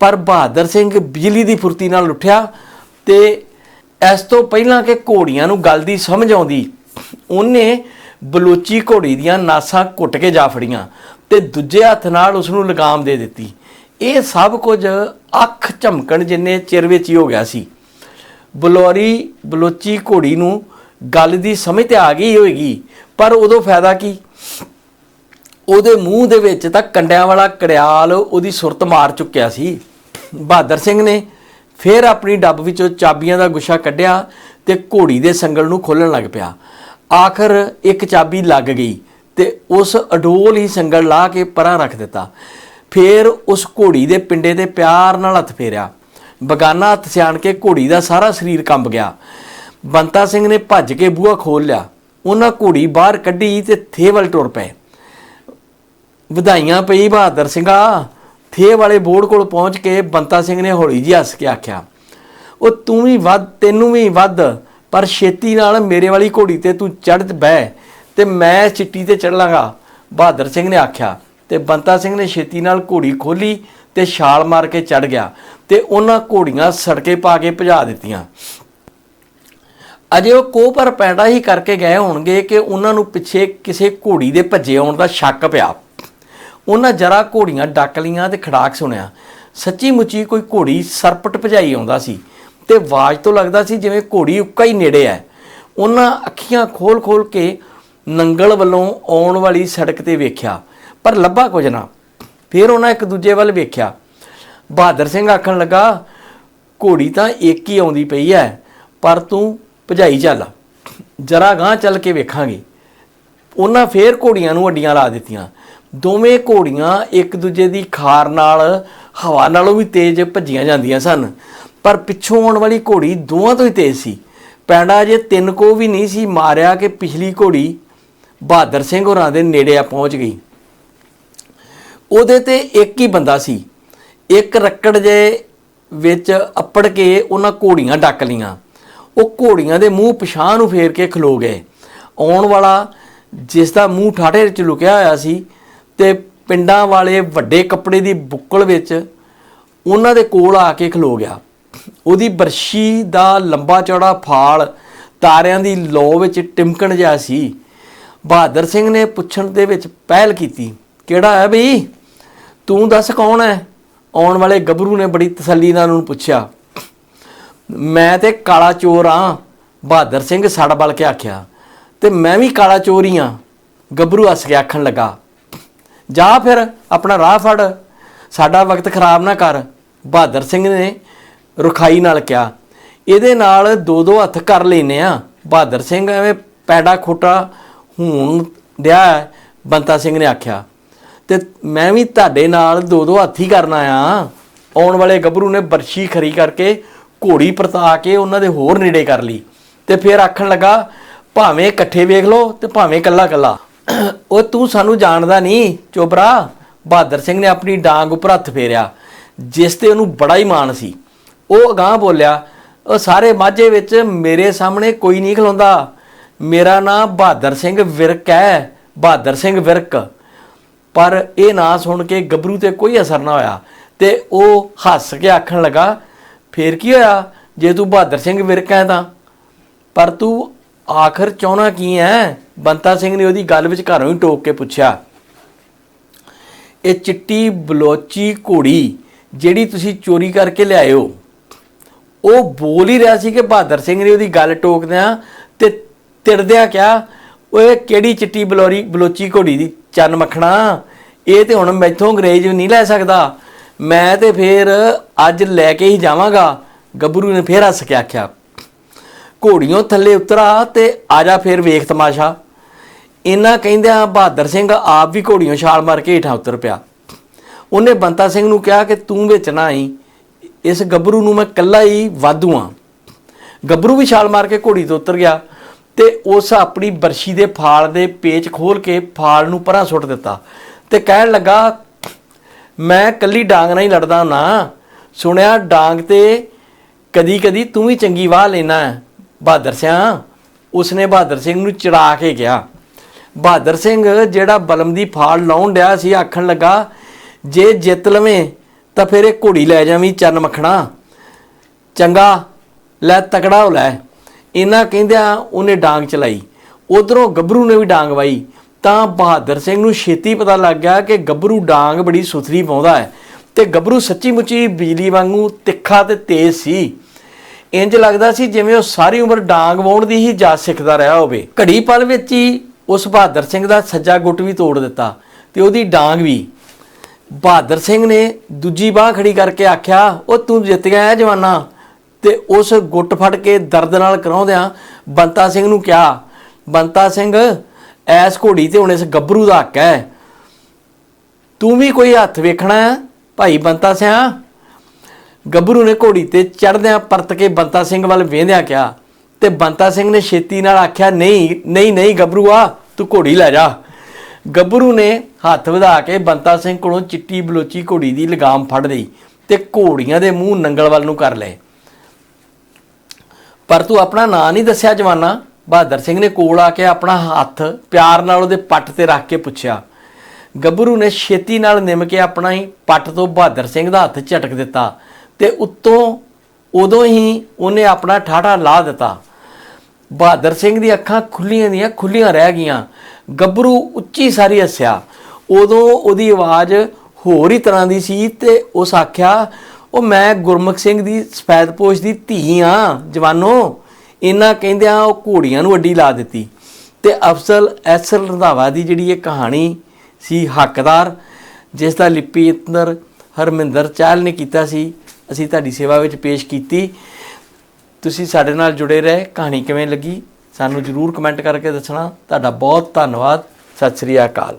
ਪਰ ਬਹਾਦਰ ਸਿੰਘ ਬਿਜਲੀ ਦੀ ਫੁਰਤੀ ਨਾਲ ਉੱਠਿਆ ਤੇ ਇਸ ਤੋਂ ਪਹਿਲਾਂ ਕਿ ਘੋੜੀਆਂ ਨੂੰ ਗੱਲ ਦੀ ਸਮਝ ਆਉਂਦੀ, ਉਹਨੇ ਬਲੋਚੀ ਘੋੜੀ ਦੀਆਂ ਨਾਸਾਂ ਕੁੱਟ ਕੇ ਜਾ ਫੜੀਆਂ ਤੇ ਦੂਜੇ ਹੱਥ ਨਾਲ ਉਸ ਨੂੰ ਲਗਾਮ ਦੇ ਦਿੱਤੀ। ਇਹ ਸਭ ਕੁਝ ਅੱਖ ਝਮਕਣ ਜਿੰਨੇ ਚਿਰ ਵਿੱਚ ਹੀ ਹੋ ਗਿਆ ਸੀ। ਬਲੌਰੀ, ਬਲੋਚੀ ਘੋੜੀ ਨੂੰ ਗੱਲ ਦੀ ਸਮਝ ਤੇ ਆ ਗਈ ਹੋਏਗੀ, ਪਰ ਉਦੋਂ ਫਾਇਦਾ ਕੀ? ਉਹਦੇ ਮੂੰਹ ਦੇ ਵਿੱਚ ਤਾਂ ਕੰਡਿਆਂ ਵਾਲਾ ਕੜਿਆਲ ਉਹਦੀ ਸੁਰਤ ਮਾਰ ਚੁੱਕਿਆ ਸੀ। ਬਹਾਦਰ ਸਿੰਘ ਨੇ ਫਿਰ ਆਪਣੀ ਡੱਬ ਵਿੱਚੋਂ ਚਾਬੀਆਂ ਦਾ ਗੁੱਛਾ ਕੱਢਿਆ ਤੇ ਘੋੜੀ ਦੇ ਸੰਗਲ ਨੂੰ ਖੋਲਣ ਲੱਗ ਪਿਆ। ਆਖਰ ਇੱਕ ਚਾਬੀ ਲੱਗ ਗਈ ਤੇ ਉਸ ਅਡੋਲ ਹੀ ਸੰਗਲ ਲਾ ਕੇ ਪਰਾਂ ਰੱਖ ਦਿੱਤਾ। ਫਿਰ ਉਸ ਘੋੜੀ ਦੇ ਪਿੰਡੇ ਤੇ ਪਿਆਰ ਨਾਲ ਹੱਥ ਫੇਰਿਆ। ਬਗਾਨਾ ਹੱਥ ਸਿਆਣ ਕੇ ਘੋੜੀ ਦਾ ਸਾਰਾ ਸਰੀਰ ਕੰਬ ਗਿਆ। ਬੰਤਾ ਸਿੰਘ ਨੇ ਭੱਜ ਕੇ ਬੂਹਾ ਖੋਲ ਲਿਆ। ਉਹਨਾਂ ਘੋੜੀ ਬਾਹਰ ਕੱਢੀ ਤੇ ਥੇ ਵੱਲ ਟੁਰ ਪਏ। ਵਧਾਈਆਂ ਪਈ ਬਹਾਦਰ ਸਿੰਘਾ। ਥੇ ਵਾਲੇ ਬੋਰਡ ਕੋਲ ਪਹੁੰਚ ਕੇ ਬੰਤਾ ਸਿੰਘ ਨੇ ਹੌਲੀ ਜਿਹੀ ਹੱਸ ਕੇ ਆਖਿਆ, ਉਹ ਤੂੰ ਵੀ ਵੱਧ, ਤੈਨੂੰ ਵੀ ਵੱਧ, ਪਰ ਛੇਤੀ ਨਾਲ ਮੇਰੇ ਵਾਲੀ ਘੋੜੀ ਤੇ ਤੂੰ ਚੜ੍ਹ ਬਹਿ ਤੇ ਮੈਂ ਚਿੱਟੀ ਤੇ ਚੜ ਲਾਂਗਾ ਬਹਾਦਰ ਸਿੰਘ ਨੇ ਆਖਿਆ ਤੇ ਬੰਤਾ ਸਿੰਘ ਨੇ ਛੇਤੀ ਨਾਲ ਘੋੜੀ ਖੋਲੀ ਤੇ ਛਾਲ ਮਾਰ ਕੇ ਚੜ੍ਹ ਗਿਆ ਤੇ ਉਹਨਾਂ ਘੋੜੀਆਂ ਸੜਕੇ ਪਾ ਕੇ ਭਜਾ ਦਿੱਤੀਆਂ। ਅਜੇ ਉਹ ਕੋਹ ਪਰ ਪੈਂਡਾ ਹੀ ਕਰਕੇ ਗਏ ਹੋਣਗੇ ਕਿ ਉਹਨਾਂ ਨੂੰ ਪਿੱਛੇ ਕਿਸੇ ਘੋੜੀ ਦੇ ਭੱਜੇ ਆਉਣ ਦਾ ਸ਼ੱਕ ਪਿਆ। ਉਹਨਾਂ ਜਰਾ ਘੋੜੀਆਂ ਡੱਕ ਲੀਆਂ ਤੇ ਖੜਾਕ ਸੁਣਿਆ। ਸੱਚੀ ਮੁੱਚੀ ਕੋਈ ਘੋੜੀ ਸਰਪਟ ਭਜਾਈ ਆਉਂਦਾ ਸੀ ਤੇ ਆਵਾਜ਼ ਤੋਂ ਲੱਗਦਾ ਸੀ ਜਿਵੇਂ ਘੋੜੀ ਉੱਕਾ ਹੀ ਨੇੜੇ ਹੈ। ਉਹਨਾਂ ਅੱਖੀਆਂ ਖੋਲ-ਖੋਲ ਕੇ ਨੰਗਲ ਵੱਲੋਂ ਆਉਣ ਵਾਲੀ ਸੜਕ ਤੇ ਵੇਖਿਆ, ਪਰ ਲੱਭਾ ਕੁਝ ਨਾ। ਫਿਰ ਉਹਨਾਂ ਇੱਕ ਦੂਜੇ ਵੱਲ ਵੇਖਿਆ। ਬਹਾਦਰ ਸਿੰਘ ਆਖਣ ਲੱਗਾ, ਘੋੜੀ ਤਾਂ ਇੱਕ ਹੀ ਆਉਂਦੀ ਪਈ ਐ, ਪਰ ਤੂੰ ਭਜਾਈ ਚੱਲ। ਜਰਾ ਗਾਂ ਚੱਲ ਕੇ ਵੇਖਾਂਗੇ। ਉਹਨਾਂ ਫੇਰ ਘੋੜੀਆਂ ਨੂੰ ਅੱਡੀਆਂ ਲਾ ਦਿੱਤੀਆਂ। ਦੋਵੇਂ ਘੋੜੀਆਂ ਇੱਕ ਦੂਜੇ ਦੀ ਖਾਰ ਨਾਲ, ਹਵਾ ਨਾਲੋਂ ਵੀ ਤੇਜ਼ ਭੱਜੀਆਂ ਜਾਂਦੀਆਂ ਸਨ। ਪਰ ਪਿੱਛੋਂ ਆਉਣ ਵਾਲੀ ਘੋੜੀ ਦੋਵਾਂ ਤੋਂ ਹੀ ਤੇਜ਼ ਸੀ। ਪੈਂਡਾ ਜੇ ਤਿੰਨ ਕੋ ਵੀ ਨਹੀਂ ਸੀ ਮਾਰਿਆ ਕਿ ਪਿਛਲੀ ਘੋੜੀ ਬਹਾਦਰ ਸਿੰਘ ਹੋਰਾਂ ਦੇ ਨੇੜੇ ਆ ਪਹੁੰਚ ਗਈ। ਉਹਦੇ ਤੇ ਇੱਕ ਹੀ ਬੰਦਾ ਸੀ। ਇੱਕ ਰੱਕੜ ਜੇ ਵਿੱਚ ਅੱਪੜ ਕੇ ਉਹਨਾਂ ਘੋੜੀਆਂ ਡੱਕ ਲੀਆਂ ਉਹ ਘੋੜੀਆਂ ਦੇ ਮੂੰਹ ਪਛਾਹ ਨੂੰ ਫੇਰ ਕੇ ਖਲੋ ਗਏ। ਆਉਣ ਵਾਲਾ ਜਿਸ ਦਾ ਮੂੰਹ ਠਾਠੇ ਵਿੱਚ ਲੁਕਿਆ ਹੋਇਆ ਸੀ ਤੇ ਪਿੰਡਾਂ ਵਾਲੇ ਵੱਡੇ ਕੱਪੜੇ ਦੀ ਬੁੱਕਲ ਵਿੱਚ ਉਹਨਾਂ ਦੇ ਕੋਲ ਆ ਕੇ ਖਲੋ ਗਿਆ। ਉਹਦੀ ਬਰਸ਼ੀ ਦਾ ਲੰਬਾ ਚੌੜਾ ਫਾਲ ਤਾਰਿਆਂ ਦੀ ਲੋ ਵਿੱਚ ਟਿਮਕਣ ਜਿਹਾ ਸੀ। ਬਹਾਦਰ ਸਿੰਘ ਨੇ ਪੁੱਛਣ ਦੇ ਵਿੱਚ ਪਹਿਲ ਕੀਤੀ, ਕਿਹੜਾ ਹੈ ਬਈ? ਤੂੰ ਦੱਸ ਕੌਣ ਹੈ? ਆਉਣ ਵਾਲੇ ਗੱਭਰੂ ਨੇ ਬੜੀ ਤਸੱਲੀ ਨਾਲ ਉਹਨੂੰ ਪੁੱਛਿਆ। ਮੈਂ ਤੇ ਕਾਲਾ ਚੋਰ ਆ, ਬਹਾਦਰ ਸਿੰਘ ਸੜ ਬਲ ਕੇ ਆਖਿਆ। ਤੇ ਮੈਂ ਵੀ ਕਾਲਾ ਚੋਰ ਹੀ ਆ, ਗੱਭਰੂ ਹੱਸ ਕੇ ਆਖਣ ਲੱਗਾ। ਜਾ ਫਿਰ, ਆਪਣਾ ਰਾਹ ਫੜ। ਸਾਡਾ ਵਕਤ ਖਰਾਬ ਨਾ ਕਰ, ਬਹਾਦਰ ਸਿੰਘ ਨੇ ਰੁਖਾਈ ਨਾਲ ਕਿਹਾ। ਇਹਦੇ ਨਾਲ ਦੋ ਦੋ ਹੱਥ ਕਰ ਲੈਨੇ ਆ। ਬਹਾਦਰ ਸਿੰਘ ਐਵੇਂ ਪੈੜਾ ਖੋਟਾ ਹੁਣ ਡਿਆ ਬੰਤਾ ਸਿੰਘ ਨੇ ਆਖਿਆ। ਤੇ ਮੈਂ ਵੀ ਤੁਹਾਡੇ ਨਾਲ ਦੋ ਦੋ ਹੱਥ ਹੀ ਕਰਨਾ ਆ ਆਉਣ ਵਾਲੇ ਗੱਭਰੂ ਨੇ ਬਰਸ਼ੀ ਖਰੀ ਕਰਕੇ ਘੋੜੀ ਪਰਤਾ ਕੇ ਉਹਨਾਂ ਦੇ ਹੋਰ ਨੇੜੇ ਕਰ ਲਈ। ਤੇ ਫਿਰ ਆਖਣ ਲੱਗਾ, ਭਾਵੇਂ ਇਕੱਠੇ ਵੇਖ ਲਓ ਤੇ ਭਾਵੇਂ ਕੱਲਾ ਕੱਲਾ ਉਹ ਤੂੰ ਸਾਨੂੰ ਜਾਣਦਾ ਨਹੀਂ ਚੋਬਰਾ ਬਹਾਦਰ ਸਿੰਘ ਨੇ ਆਪਣੀ ਡਾਂਗ ਉੱਪਰ ਹੱਥ ਫੇਰਿਆ, ਜਿਸ ਤੇ ਉਹਨੂੰ ਬੜਾ ਹੀ ਮਾਣ ਸੀ। ਉਹ ਅਗਾਹ ਬੋਲਿਆ, ਉਹ ਸਾਰੇ ਮਾਝੇ ਵਿੱਚ ਮੇਰੇ ਸਾਹਮਣੇ ਕੋਈ ਨਹੀਂ ਖਲੋਂਦਾ। ਮੇਰਾ ਨਾਮ ਬਹਾਦਰ ਸਿੰਘ ਵਿਰਕ ਹੈ। ਬਹਾਦਰ ਸਿੰਘ ਵਿਰਕ। ਪਰ ਇਹ ਨਾ ਸੁਣ ਕੇ ਗੱਭਰੂ ਤੇ ਕੋਈ ਅਸਰ ਨਾ ਹੋਇਆ ਤੇ ਉਹ ਹੱਸ ਕੇ ਆਖਣ ਲੱਗਾ, ਫੇਰ ਕੀ ਹੋਇਆ? ਜੇ ਤੂੰ ਬਹਾਦਰ ਸਿੰਘ ਵਿਰਕ ਹੈ ਤਾਂ? ਪਰ ਤੂੰ ਆਖਰ ਚਾਹਣਾ ਕੀ ਹੈ? ਬੰਤਾ ਸਿੰਘ ਨੇ ਉਹਦੀ ਗੱਲ ਵਿੱਚ ਘਰੋਂ ਹੀ ਟੋਕ ਕੇ ਪੁੱਛਿਆ। ਇਹ ਚਿੱਟੀ ਬਲੋਚੀ ਘੋੜੀ ਜਿਹੜੀ ਤੁਸੀਂ ਚੋਰੀ ਕਰਕੇ ਲਿਆਇਓ, ਉਹ ਬੋਲ ਹੀ ਰਿਹਾ ਸੀ ਕਿ ਬਹਾਦਰ ਸਿੰਘ ਨੇ ਉਹਦੀ ਗੱਲ ਟੋਕਦਿਆਂ ਤੇ ਤਿੜਦਿਆਂ ਕਿਹਾ, ਓਏ, ਕਿਹੜੀ ਚਿੱਟੀ ਬਲੋਰੀ, ਬਲੋਚੀ ਘੋੜੀ ਦੀ? ਚੰਨ ਮੱਖਣਾ, ਇਹ ਤੇ ਹੁਣ ਮੈਥੋਂ ਅੰਗਰੇਜ਼ ਨਹੀਂ ਲੈ ਸਕਦਾ। ਮੈਂ ਤੇ ਫੇਰ ਅੱਜ ਲੈ ਕੇ ਹੀ ਜਾਵਾਂਗਾ। ਗੱਭਰੂ ਨੇ ਫੇਰ ਹੱਸ ਕੇ ਆਖਿਆ ਘੋੜੀਆਂ ਥੱਲੇ ਉਤਰਾ ਤੇ ਆਜਾ ਫੇਰ ਵੇਖ ਤਮਾਸ਼ਾ। ਇਹਨਾਂ ਕਹਿੰਦਿਆਂ ਬਹਾਦਰ ਸਿੰਘ ਆਪ ਵੀ ਘੋੜੀਆਂ ਛਾਲ ਮਾਰ ਕੇ ਹੇਠਾਂ ਉਤਰ ਪਿਆ। ਉਹਨੇ ਬੰਤਾ ਸਿੰਘ ਨੂੰ ਕਿਹਾ ਕਿ ਤੂੰ ਵਿੱਚ ਨਾ ਆਈ, ਇਸ ਗੱਭਰੂ ਨੂੰ ਮੈਂ ਕੱਲਾ ਹੀ ਵਾਧੂ ਆ। ਗੱਭਰੂ ਵੀ ਛਾਲ ਮਾਰ ਕੇ ਘੋੜੀ ਤੋਂ ਉਤਰ ਗਿਆ। ਤੇ ਉਸ ਆਪਣੀ ਬਰਸ਼ੀ ਦੇ ਫਾਲ ਦੇ ਪੇਚ ਖੋਲ ਕੇ ਫਾਲ ਨੂੰ ਪਰਾਂ ਸੁੱਟ ਦਿੱਤਾ ਤੇ ਕਹਿਣ ਲੱਗਾ, ਮੈਂ ਕੱਲੀ ਡਾਂਗ ਨਾਲ ਲੜਦਾ ਨਾ ਸੁਣਿਆ, ਡਾਂਗ ਤੇ ਕਦੀ ਕਦੀ ਤੂੰ ਵੀ ਚੰਗੀ ਵਾਹ ਲੈਣਾ ਬਹਾਦਰ ਸਿੰਘ ਉਸਨੇ ਬਹਾਦਰ ਸਿੰਘ ਨੂੰ ਚੜਾ ਕੇ ਕਿਹਾ। ਬਹਾਦਰ ਸਿੰਘ ਜਿਹੜਾ ਬਲਮ ਦੀ ਫਾਲ ਲਾਉਣ ਡਿਆ ਸੀ, ਆਖਣ ਲੱਗਾ, ਜੇ ਜਿੱਤ ਲਵੇਂ ਤਾਂ ਫਿਰ ਇਹ ਘੋੜੀ ਲੈ ਜਾਵੀਂ ਚੰਨ ਮੱਖਣਾ। ਚੰਗਾ, ਲੈ ਤਕੜਾ ਹੋ ਲੈ। ਇਹਨਾਂ ਕਹਿੰਦਿਆਂ ਉਹਨੇ ਡਾਂਗ ਚਲਾਈ। ਉਧਰੋਂ ਗੱਭਰੂ ਨੇ ਵੀ ਡਾਂਗ ਵਾਈ। ਤਾਂ ਬਹਾਦਰ ਸਿੰਘ ਨੂੰ ਛੇਤੀ ਪਤਾ ਲੱਗ ਗਿਆ ਕਿ ਗੱਭਰੂ ਡਾਂਗ ਬੜੀ ਸੁਥਰੀ ਪਾਉਂਦਾ ਹੈ ਤੇ ਗੱਭਰੂ ਸੱਚੀ ਮੁੱਚੀ ਬਿਜਲੀ ਵਾਂਗੂ ਤਿੱਖਾ ਤੇ ਤੇਜ਼ ਸੀ। ਇੰਜ ਲੱਗਦਾ ਸੀ ਜਿਵੇਂ ਉਹ ਸਾਰੀ ਉਮਰ ਡਾਂਗ ਵਾਉਣ ਦੀ ਹੀ ਜਾਚ ਸਿੱਖਦਾ ਰਿਹਾ ਹੋਵੇ। ਘੜੀ ਪਲ ਵਿੱਚ ਹੀ ਉਸ ਬਹਾਦਰ ਸਿੰਘ ਦਾ ਸੱਜਾ ਗੁੱਟ ਵੀ ਤੋੜ ਦਿੱਤਾ ਤੇ ਉਹਦੀ ਡਾਂਗ ਵੀ। ਬਹਾਦਰ ਸਿੰਘ ਨੇ ਦੂਜੀ ਬਾਹ ਖੜੀ ਕਰਕੇ ਆਖਿਆ, ਉਹ ਤੂੰ ਜਿੱਤ ਗਿਆ ਹੈ ਜਵਾਨਾ। ਤੇ ਉਸ ਗੁੱਟ ਫੜ ਕੇ ਦਰਦ ਨਾਲ ਕਰਾਉਂਦਿਆਂ ਬੰਤਾ ਸਿੰਘ ਨੂੰ ਕਿਹਾ, ਬੰਤਾ ਸਿੰਘ, ਐਸ ਘੋੜੀ ਤੇ ਹੁਣ ਇਸ ਗੱਭਰੂ ਦਾ ਹੱਕ ਹੈ। ਤੂੰ ਵੀ ਕੋਈ ਹੱਥ ਵੇਖਣਾ ਹੈ, ਭਾਈ ਬੰਤਾ ਸਿੰਘ ਗੱਭਰੂ ਨੇ ਘੋੜੀ ਤੇ ਚੜਦਿਆਂ ਪਰਤ ਕੇ ਬੰਤਾ ਸਿੰਘ ਵੱਲ ਵੇਂਦਿਆਂ ਕਿਹਾ, ਤੇ ਬੰਤਾ ਸਿੰਘ ਨੇ ਛੇਤੀ ਨਾਲ ਆਖਿਆ, ਨਹੀਂ ਨਹੀਂ ਨਹੀਂ ਗੱਭਰੂਆ, ਤੂੰ ਘੋੜੀ ਲੈ ਜਾ। ਗੱਭਰੂ ਨੇ ਹੱਥ ਵਧਾ ਕੇ ਬੰਤਾ ਸਿੰਘ ਕੋਲੋਂ ਚਿੱਟੀ ਬਲੋਚੀ ਘੋੜੀ ਦੀ ਲਗਾਮ ਫੜ ਲਈ ਤੇ ਘੋੜੀਆਂ ਦੇ ਮੂੰਹ ਨੰਗਲ ਵੱਲ ਨੂੰ ਕਰ ਲਏ। ਪਰ ਤੂੰ ਆਪਣਾ ਨਾਂ ਨਹੀਂ ਦੱਸਿਆ ਜਵਾਨਾ। ਬਹਾਦਰ ਸਿੰਘ ਨੇ ਕੋਲ ਆ ਕੇ ਆਪਣਾ ਹੱਥ ਪਿਆਰ ਨਾਲ ਉਹਦੇ ਪੱਟ ਤੇ ਰੱਖ ਕੇ ਪੁੱਛਿਆ। ਗੱਭਰੂ ਨੇ ਛੇਤੀ ਨਾਲ ਨਿਮ ਕੇ ਆਪਣਾ ਹੀ ਪੱਟ ਤੋਂ ਬਹਾਦਰ ਸਿੰਘ ਦਾ ਹੱਥ ਝਟਕ ਦਿੱਤਾ ਤੇ ਉੱਤੋਂ ਉਦੋਂ ਹੀ ਉਹਨੇ ਆਪਣਾ ਠਾਠਾ ਲਾ ਦਿੱਤਾ। ਬਹਾਦਰ ਸਿੰਘ ਦੀ ਅੱਖਾਂ ਖੁੱਲੀਆਂ ਦੀਆਂ ਖੁੱਲੀਆਂ ਰਹਿ ਗਈਆਂ। ਗੱਭਰੂ ਉੱਚੀ ਸਾਰੀ ਹੱਸਿਆ। ਉਦੋਂ ਉਹਦੀ ਆਵਾਜ਼ ਹੋਰ ਹੀ ਤਰ੍ਹਾਂ ਦੀ ਸੀ ਤੇ ਉਸ ਆਖਿਆ ਉਹ ਮੈਂ ਗੁਰਮੁਖ ਸਿੰਘ ਦੀ ਸਫੈਦਪੋਸ਼ ਦੀ ਧੀ ਆ, ਜਵਾਨੋ। ਇਹਨਾਂ ਕਹਿੰਦਿਆਂ ਉਹ ਘੋੜੀਆਂ ਨੂੰ ਅੱਡੀ ਲਾ ਦਿੱਤੀ ਤੇ ਅਫਸਲ ਐਸਲ ਰੰਧਾਵਾ ਦੀ ਜਿਹੜੀ ਇਹ ਕਹਾਣੀ ਸੀ ਹੱਕਦਾਰ, ਜਿਸ ਦਾ ਲਿਪੀ ਇਤਨਰ ਹਰਮਿੰਦਰ ਚਾਹਲ ਨੇ ਕੀਤਾ ਸੀ, ਅਸੀਂ ਤੁਹਾਡੀ ਸੇਵਾ ਵਿੱਚ ਪੇਸ਼ ਕੀਤੀ। ਤੁਸੀਂ ਸਾਡੇ ਨਾਲ ਜੁੜੇ ਰਹੇ, ਕਹਾਣੀ ਕਿਵੇਂ ਲੱਗੀ? ਸਾਨੂੰ ਜਰੂਰ ਕਮੈਂਟ ਕਰਕੇ ਦੱਸਣਾ। ਤੁਹਾਡਾ ਬਹੁਤ ਧੰਨਵਾਦ। ਸਤਿ ਸ੍ਰੀ ਅਕਾਲ।